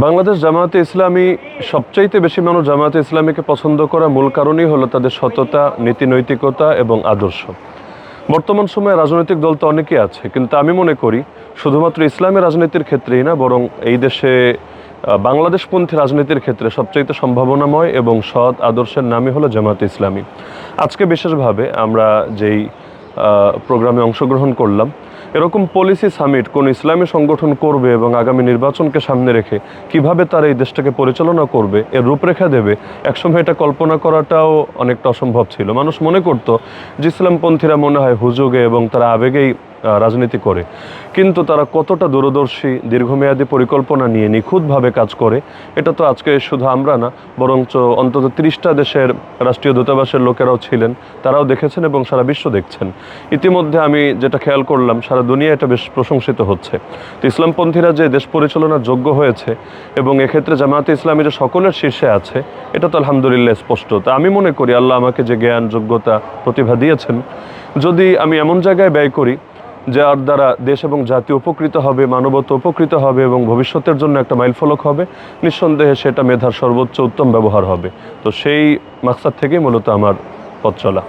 বাংলাদেশ জামায়াতে ইসলামী সবচাইতে বেশি মানুষ জামায়াতে ইসলামীকে পছন্দ করার মূল কারণই হলো তাদের সততা নীতি নৈতিকতা এবং আদর্শ। বর্তমান সময়ে রাজনৈতিক দল তো অনেকেই আছে, কিন্তু আমি মনে করি শুধুমাত্র ইসলামী রাজনীতির ক্ষেত্রেই না, বরং এই দেশে বাংলাদেশপন্থী রাজনীতির ক্ষেত্রে সবচাইতে সম্ভাবনাময় এবং সৎ আদর্শের নামই হলো জামায়াতে ইসলামী। আজকে বিশেষভাবে আমরা যেই প্রোগ্রামে অংশগ্রহণ করলাম। এরকম পলিসি সামিট কোন ইসলামী সংগঠন করবে এবং আগামী নির্বাচনকে সামনে রেখে কীভাবে তারা এই দেশটাকে পরিচালনা করবে, এর রূপরেখা দেবে, একসময় এটা কল্পনা করাটাও অনেকটা অসম্ভব ছিল। মানুষ মনে করত যে ইসলামপন্থীরা মনে হয় হুজুগে এবং তারা আবেগেই রাজনীতি করে। কিন্তু তারা কতটা দূরদর্শী, দীর্ঘমেয়াদী পরিকল্পনা নিয়ে নিখুঁতভাবে কাজ করে, এটা তো আজকে শুধু আমরা না, বরঞ্চ অন্তত তিরিশটা দেশের রাষ্ট্রীয় দূতাবাসের লোকেরাও ছিলেন, তারাও দেখেছেন এবং সারা বিশ্ব দেখছেন। ইতিমধ্যে আমি যেটা খেয়াল করলাম, সারা দুনিয়া এটা বেশ প্রশংসিত হচ্ছে। তো ইসলামপন্থীরা যে দেশ পরিচালনার যোগ্য হয়েছে এবং এক্ষেত্রে জামায়াতে ইসলামী যে সকলের শীর্ষে আছে, এটা তো আলহামদুলিল্লাহ স্পষ্ট। তা আমি মনে করি, আল্লাহ আমাকে যে জ্ঞান, যোগ্যতা, প্রতিভা দিয়েছেন, যদি আমি এমন জায়গায় ব্যয় করি যার দ্বারা দেশ এবং জাতি উপকৃত হবে, মানবতা উপকৃত হবে এবং ভবিষ্যতের জন্য একটা মাইলফলক হবে, নিঃসন্দেহে সেটা মেধার সর্বোচ্চ উত্তম ব্যবহার হবে। তো সেই মাকসাদ থেকেই মূলত আমার পথ চলা।